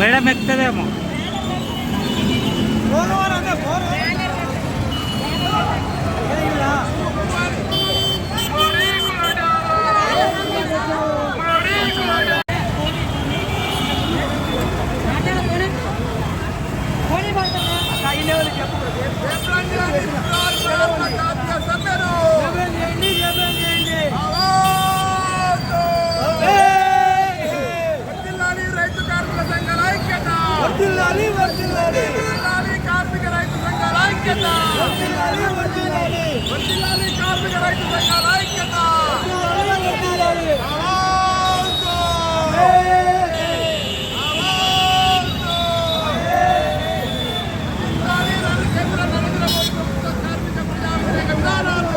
Madam ఎక్కుతుందేమో వర్ధిల్లాలి రైతు కార్మిక సంఘాల ఐక్యత వర్ధిల్లాలి కార్మిక రైతు సంఘాల ఐక్యత. వర్ధిల్లాలి కార్మిక రైతు సంఘాల ఐక్యత ఆవాజు! ఆవాజు! వర్ధిల్లాలి నరేంద్ర కేంద్ర నరేంద్ర మోదీ ప్రభుత్వ కార్మిక ప్రజా వ్యతిరేక విధానాలు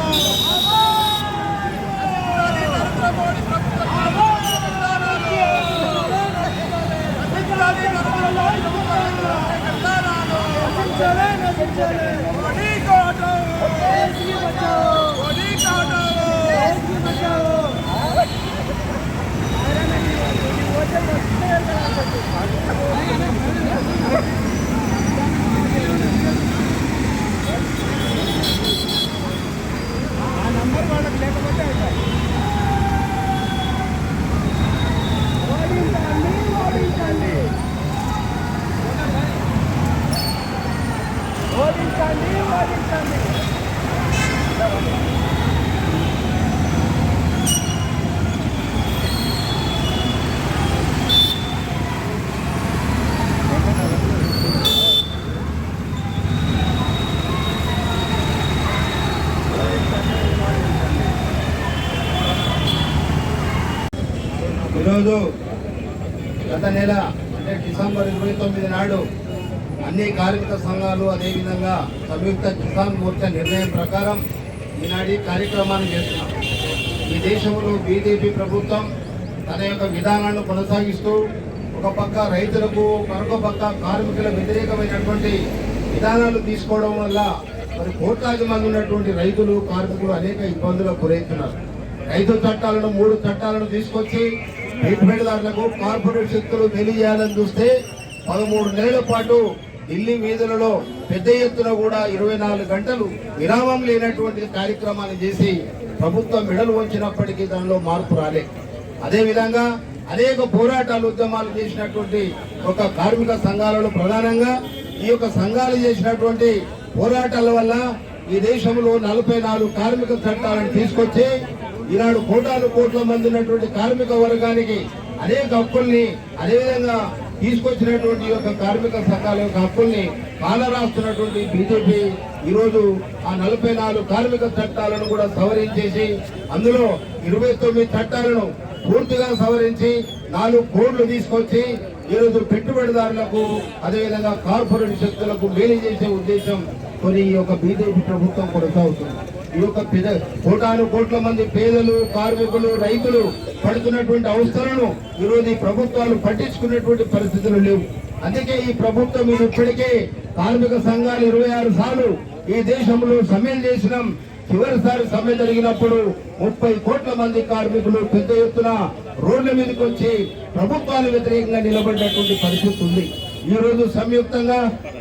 వర్ధిల్లాలి నరేంద్ర మోడీ ప్రభుత్వ కార్మిక వ్యతిరేక విధానాలు వర్ధిల్లాలి నరేంద్ర మోడీ ప్రభుత్వ కార్మిక వ్యతిరేక విధానాలు మోడీ కోటం మోడీ ఈరోజు గత నెల అంటే డిసెంబర్ ఇరవై తొమ్మిది నాడు అన్ని కార్మిక సంఘాలు అదేవిధంగా సంయుక్త కిసాన్ మోర్చా నిర్ణయం ప్రకారం ఈనాటి కార్యక్రమాన్ని చేస్తున్నాం. ఈ దేశంలో బీజేపీ ప్రభుత్వం తన యొక్క విధానాలను కొనసాగిస్తూ ఒక పక్క రైతులకు మరొక పక్క కార్మికుల వ్యతిరేకమైనటువంటి విధానాలు తీసుకోవడం వల్ల మరి కోట్లాది మంది ఉన్నటువంటి రైతులు కార్మికులు అనేక ఇబ్బందులకు గురవుతున్నారు రైతు చట్టాలను మూడు చట్టాలను తీసుకొచ్చి పెట్టుబడిదారులకు కార్పొరేట్ శక్తులు తెలియజేయాలని చూస్తే పదమూడు నెలల పాటు ఢిల్లీ వీధులలో పెద్ద ఎత్తున కూడా ఇరవై నాలుగు గంటలు విరామం లేనటువంటి కార్యక్రమాన్ని చేసి ప్రభుత్వం మెడలు వంచినప్పటికీ దానిలో మార్పు రాలే అదేవిధంగా అనేక పోరాటాలు ఉద్యమాలు చేసినటువంటి ఒక కార్మిక సంఘాలలో ప్రధానంగా ఈ యొక్క సంఘాలు చేసినటువంటి పోరాటాల వల్ల ఈ దేశంలో నలభై నాలుగు కార్మిక చట్టాలను తీసుకొచ్చి ఈనాడు కోటాను కోట్ల మంది ఉన్నటువంటి కార్మిక వర్గానికి అనేక హక్కుల్ని అదేవిధంగా తీసుకొచ్చినటువంటి యొక్క కార్మిక సంఘాల యొక్క హక్కుల్ని కాలరాస్తున్నటువంటి బీజేపీ ఈరోజు ఆ నలభై నాలుగు కార్మిక చట్టాలను కూడా సవరించేసి అందులో ఇరవై తొమ్మిది చట్టాలను పూర్తిగా సవరించి నాలుగు కోడ్లు తీసుకొచ్చి ఈరోజు పెట్టుబడిదారులకు అదేవిధంగా కార్పొరేట్ శక్తులకు మేలు చేసే ఉద్దేశం కొన్ని ఈ యొక్క బీజేపీ ప్రభుత్వం కొనసాగుతుంది. ఈ యొక్క పేద కోటాను కోట్ల మంది పేదలు కార్మికులు రైతులు పడుతున్నటువంటి అవసరాలను ఈరోజు ఈ ప్రభుత్వాలు పట్టించుకునేటువంటి పరిస్థితులు లేవు. అందుకే ఈ ప్రభుత్వం ఇది ఇప్పటికే కార్మిక సంఘాలు ఇరవై ఆరు సార్లు ఈ దేశంలో సమ్మెలు చేసినాం. చివరిసారి సమ్మె జరిగినప్పుడు ముప్పై కోట్ల మంది కార్మికులు పెద్ద ఎత్తున రోడ్ల మీదకి వచ్చి ప్రభుత్వాలు వ్యతిరేకంగా నిలబడినటువంటి పరిస్థితి ఉంది. ఈ రోజు సంయుక్తంగా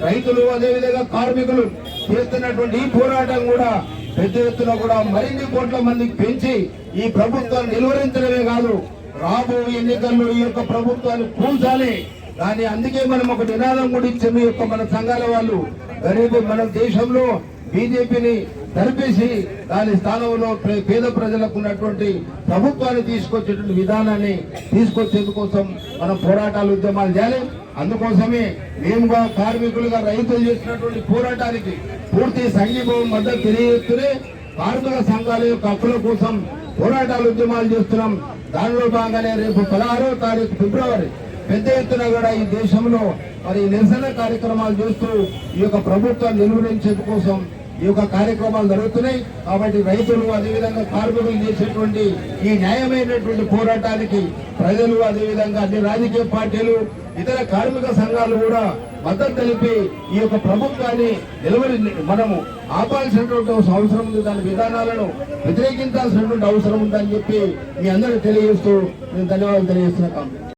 రైతులు అదేవిధంగా కార్మికులు చేస్తున్నటువంటి ఈ పోరాటం కూడా పెద్ద ఎత్తున కూడా మరిన్ని కోట్ల మందికి పెంచి ఈ ప్రభుత్వాన్ని నిలువరించడమే కాదు రాబో ఎన్నికల్లో ఈ యొక్క ప్రభుత్వాన్ని కూల్చాలి. దాని అందుకే మనం ఒక నినాదం కూడా ఇచ్చాము ఈ యొక్క మన సంఘాల వాళ్ళు. గరీబ్ మన దేశంలో బీజేపీని తరిపేసి దాని స్థానంలో పేద ప్రజలకు ఉన్నటువంటి ప్రభుత్వాన్ని తీసుకొచ్చేటువంటి విధానాన్ని తీసుకొచ్చేందుకోసం మనం పోరాటాలు ఉద్యమాలు చేయాలి. అందుకోసమే మేముగా కార్మికులుగా రైతులు చేసినటువంటి పోరాటానికి పూర్తి సంఘీభావం మద్దతు తెలియజేస్తూనే కార్మిక సంఘాల యొక్క హక్కుల కోసం పోరాటాలు ఉద్యమాలు చేస్తున్నాం. దానిలో భాగంగానే రేపు పదహారో తారీఖు ఫిబ్రవరి పెద్ద ఎత్తున కూడా ఈ దేశంలో మరి నిరసన కార్యక్రమాలు చేస్తూ ఈ యొక్క ప్రభుత్వాన్ని నిర్వహించేందుకోసం ఈ యొక్క కార్యక్రమాలు జరుగుతున్నాయి. కాబట్టి రైతులు అదేవిధంగా కార్మికులు చేసేటువంటి ఈ న్యాయమైనటువంటి పోరాటానికి ప్రజలు అదేవిధంగా అన్ని రాజకీయ పార్టీలు ఇతర కార్మిక సంఘాలు కూడా మద్దతు తెలిపి ఈ యొక్క ప్రభుత్వాన్ని నిలబడి మనము ఆపాల్సినటువంటి అవసరం ఉంది. దాని విధానాలను వ్యతిరేకించాల్సినటువంటి అవసరం ఉందని చెప్పి మీ అందరూ తెలియజేస్తూ నేను ధన్యవాదాలు తెలియజేస్తున్నాను.